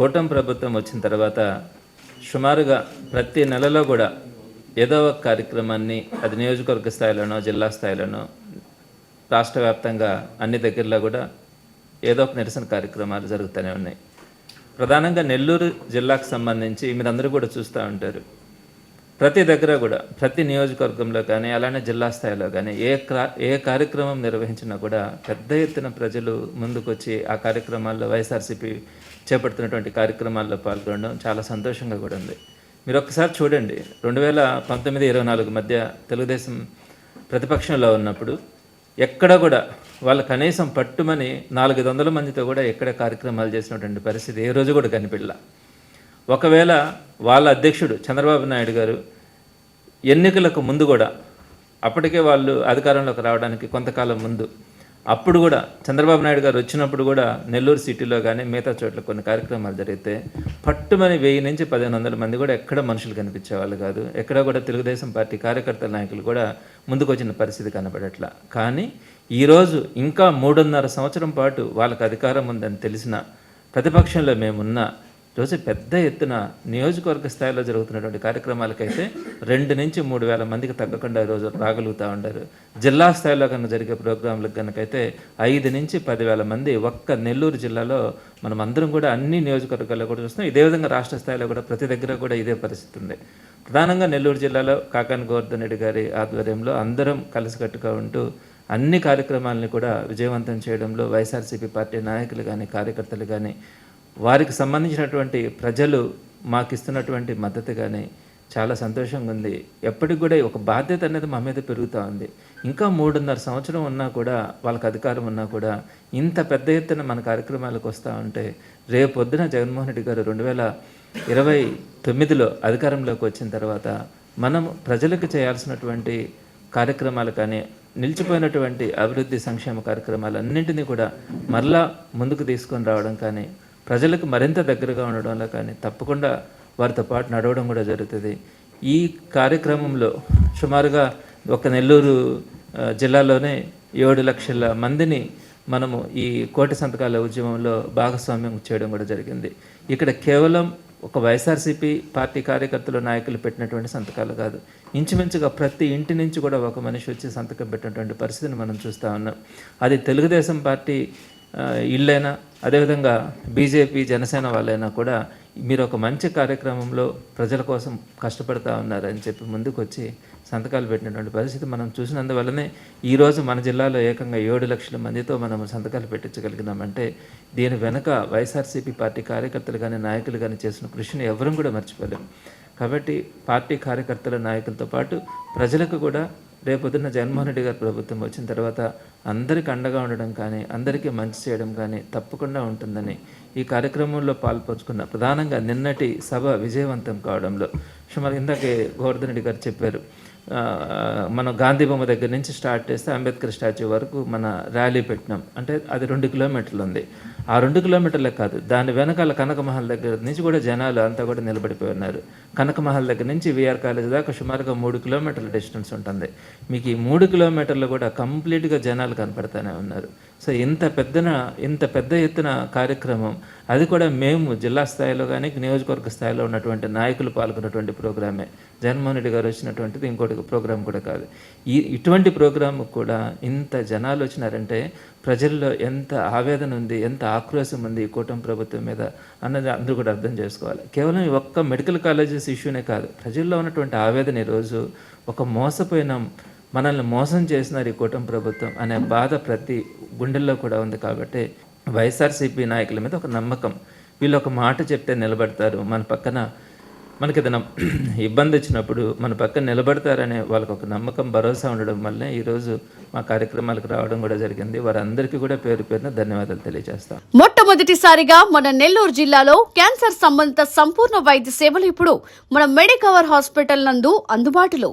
కూటమి ప్రభుత్వం వచ్చిన తర్వాత సుమారుగా ప్రతి నెలలో కూడా ఏదో ఒక కార్యక్రమాన్ని అది నియోజకవర్గ స్థాయిలోనో జిల్లా స్థాయిలోనో రాష్ట్ర వ్యాప్తంగా అన్ని దగ్గరలో కూడా ఏదో ఒక నిరసన కార్యక్రమాలు జరుగుతూనే ఉన్నాయి. ప్రధానంగా నెల్లూరు జిల్లాకు సంబంధించి మీరందరూ కూడా చూస్తూ ఉంటారు. ప్రతి దగ్గర కూడా ప్రతి నియోజకవర్గంలో కానీ అలానే జిల్లా స్థాయిలో కానీ ఏ క్రా- ఏ కార్యక్రమం నిర్వహించినా కూడా పెద్ద ఎత్తున ప్రజలు ముందుకొచ్చి ఆ కార్యక్రమాల్లో వైఎస్ఆర్సీపీ చేపడుతున్నటువంటి కార్యక్రమాల్లో పాల్గొనడం చాలా సంతోషంగా కూడా ఉంది. మీరు ఒక్కసారి చూడండి. రెండు వేల పంతొమ్మిది ఇరవై నాలుగు మధ్య తెలుగుదేశం ప్రతిపక్షంలో ఉన్నప్పుడు ఎక్కడ కూడా వాళ్ళ కనీసం పట్టుమని నాలుగు వందల మందితో కూడా ఎక్కడ కార్యక్రమాలు చేసినటువంటి పరిస్థితి ఏ రోజు కూడా కనిపించలే. ఒకవేళ వాళ్ళ అధ్యక్షుడు చంద్రబాబు నాయుడు గారు ఎన్నికలకు ముందు కూడా అప్పటికే వాళ్ళు అధికారంలోకి రావడానికి కొంతకాలం ముందు అప్పుడు కూడా చంద్రబాబు నాయుడు గారు వచ్చినప్పుడు కూడా నెల్లూరు సిటీలో కానీ మిగతా చోట్ల కొన్ని కార్యక్రమాలు జరిగితే పట్టుమని వెయ్యి నుంచి పదిహేను వందల మంది కూడా ఎక్కడ మనుషులు కనిపించేవాళ్ళు కాదు. ఎక్కడ కూడా తెలుగుదేశం పార్టీ కార్యకర్తల నాయకులు కూడా ముందుకు వచ్చిన పరిస్థితి కనబడట్లా. కానీ ఈరోజు ఇంకా మూడున్నర సంవత్సరం పాటు వాళ్ళకి అధికారం ఉందని తెలిసిన ప్రతిపక్షంలో మేమున్నా రోజు పెద్ద ఎత్తున నియోజకవర్గ స్థాయిలో జరుగుతున్నటువంటి కార్యక్రమాలకైతే రెండు నుంచి మూడు వేల మందికి తగ్గకుండా రోజు రాగలుగుతూ ఉంటారు జిల్లా స్థాయిలో కనుక జరిగే ప్రోగ్రాంలకు కనుకైతే ఐదు నుంచి పదివేల మంది ఒక్క నెల్లూరు జిల్లాలో మనం అందరం కూడా అన్ని నియోజకవర్గాల్లో కూడా చూస్తున్నాం. ఇదే విధంగా రాష్ట్ర స్థాయిలో కూడా ప్రతి దగ్గర కూడా ఇదే పరిస్థితి ఉంది. ప్రధానంగా నెల్లూరు జిల్లాలో కాకాని గోవర్ధన్ రెడ్డి గారి ఆధ్వర్యంలో అందరం కలిసికట్టుగా ఉంటూ అన్ని కార్యక్రమాలని కూడా విజయవంతం చేయడంలో వైఎస్ఆర్సీపీ పార్టీ నాయకులు కానీ కార్యకర్తలు కానీ వారికి సంబంధించినటువంటి ప్రజలు మాకు ఇస్తున్నటువంటి మద్దతు కానీ చాలా సంతోషంగా ఉంది. ఎప్పటికి కూడా ఒక బాధ్యత అనేది మా మీద పెరుగుతూ ఉంది. ఇంకా మూడున్నర సంవత్సరం ఉన్నా కూడా వాళ్ళకి అధికారం ఉన్నా కూడా ఇంత పెద్ద ఎత్తున మన కార్యక్రమాలకు వస్తూ ఉంటే రేపొద్దున జగన్మోహన్ రెడ్డి గారు రెండు వేల ఇరవై తొమ్మిదిలో అధికారంలోకి వచ్చిన తర్వాత మనం ప్రజలకు చేయాల్సినటువంటి కార్యక్రమాలు కానీ నిలిచిపోయినటువంటి అభివృద్ధి సంక్షేమ కార్యక్రమాలన్నింటినీ కూడా మరలా ముందుకు తీసుకొని రావడం కానీ ప్రజలకు మరింత దగ్గరగా ఉండడంలో కానీ తప్పకుండా వారితో పాటు నడవడం కూడా జరుగుతుంది. ఈ కార్యక్రమంలో సుమారుగా ఒక నెల్లూరు జిల్లాలోనే ఏడు లక్షల మందిని మనము ఈ కోటి సంతకాల ఉద్యమంలో భాగస్వామ్యం చేయడం కూడా జరిగింది. ఇక్కడ కేవలం ఒక వైఎస్ఆర్సీపీ పార్టీ కార్యకర్తలు నాయకులు పెట్టినటువంటి సంతకాలు కాదు. ఇంచుమించుగా ప్రతి ఇంటి నుంచి కూడా ఒక మనిషి వచ్చి సంతకం పెట్టినటువంటి పరిస్థితిని మనం చూస్తూ ఉన్నాం. అది తెలుగుదేశం పార్టీ ఇళ్ళైనా అదేవిధంగా బీజేపీ జనసేన వాళ్ళైనా కూడా మీరు ఒక మంచి కార్యక్రమంలో ప్రజల కోసం కష్టపడతా ఉన్నారని చెప్పి ముందుకు వచ్చి సంతకాలు పెట్టినటువంటి పరిస్థితి మనం చూసినందువల్లనే ఈరోజు మన జిల్లాలో ఏకంగా ఏడు లక్షల మందితో మనం సంతకాలు పెట్టించగలిగినామంటే దీని వెనక వైఎస్ఆర్సీపీ పార్టీ కార్యకర్తలు కానీ నాయకులు కానీ చేసిన కృషిని ఎవరూ కూడా మర్చిపోలేము కాబట్టి పార్టీ కార్యకర్తల నాయకులతో పాటు ప్రజలకు కూడా రేపొద్దున జగన్మోహన్ రెడ్డి గారి ప్రభుత్వం వచ్చిన తర్వాత అందరికి అండగా ఉండడం కానీ అందరికీ మంచి చేయడం కానీ తప్పకుండా ఉంటుందని ఈ కార్యక్రమంలో పాల్పంచుకున్న ప్రధానంగా నిన్నటి సభ విజయవంతం కావడంలో. సుమారు ఇందాకే గోవర్ధన్ రెడ్డి గారు చెప్పారు. మనం గాంధీ బొమ్మ దగ్గర నుంచి స్టార్ట్ చేస్తే అంబేద్కర్ స్టాచ్యూ వరకు మన ర్యాలీ పెట్టినాం. అంటే అది రెండు కిలోమీటర్లు ఉంది. ఆ రెండు కిలోమీటర్లే కాదు దాని వెనకాల కనకమహల్ దగ్గర నుంచి కూడా జనాలు అంతా కూడా నిలబడిపోయి ఉన్నారు. కనకమహల్ దగ్గర నుంచి విఆర్ కాలేజ్ దాకా సుమారుగా మూడు కిలోమీటర్ల డిస్టెన్స్ ఉంటుంది. మీకు ఈ మూడు కిలోమీటర్లు కూడా కంప్లీట్గా జనాలు కనపడతానే ఉన్నారు. సో ఇంత పెద్దన ఇంత పెద్ద ఎత్తున కార్యక్రమం. అది కూడా మేము జిల్లా స్థాయిలో కానీ నియోజకవర్గ స్థాయిలో ఉన్నటువంటి నాయకులు పాల్గొన్నటువంటి ప్రోగ్రామే. జగన్మోహన్ రెడ్డి గారు వచ్చినటువంటిది ఇంకోటి ప్రోగ్రాం కూడా కాదు. ఈ ఇటువంటి ప్రోగ్రాం కూడా ఇంత జనాలు వచ్చినారంటే ప్రజల్లో ఎంత ఆవేదన ఉంది ఎంత ఆక్రోశం ఉంది ఈ కూటమి ప్రభుత్వం మీద అన్నది అందరూ కూడా అర్థం చేసుకోవాలి. కేవలం ఒక్క మెడికల్ కాలేజెస్ ఇష్యూనే కాదు. ప్రజల్లో ఉన్నటువంటి ఆవేదన ఈరోజు ఒక మోసపోయిన మనల్ని మోసం చేసినారు ఈ కూటమి ప్రభుత్వం అనే బాధ ప్రతి గుండెల్లో కూడా ఉంది కాబట్టి వైఎస్ఆర్సీపీ నాయకుల మీద ఒక నమ్మకం. వీళ్ళు ఒక మాట చెప్తే నిలబడతారు. మన పక్కన మనకి ఏదైనా ఇబ్బంది వచ్చినప్పుడు మన పక్కన నిలబడతారనే వాళ్ళకి ఒక నమ్మకం భరోసా ఉండడం వల్లనే ఈరోజు మా కార్యక్రమాలకు రావడం కూడా జరిగింది. వారందరికీ కూడా పేరు పేరున ధన్యవాదాలు తెలియజేస్తాం. మొట్టమొదటిసారిగా మన నెల్లూరు జిల్లాలో క్యాన్సర్ సంబంధిత సంపూర్ణ వైద్య సేవలు ఇప్పుడు మన మెడికవర్ హాస్పిటల్ నందు అందుబాటులో.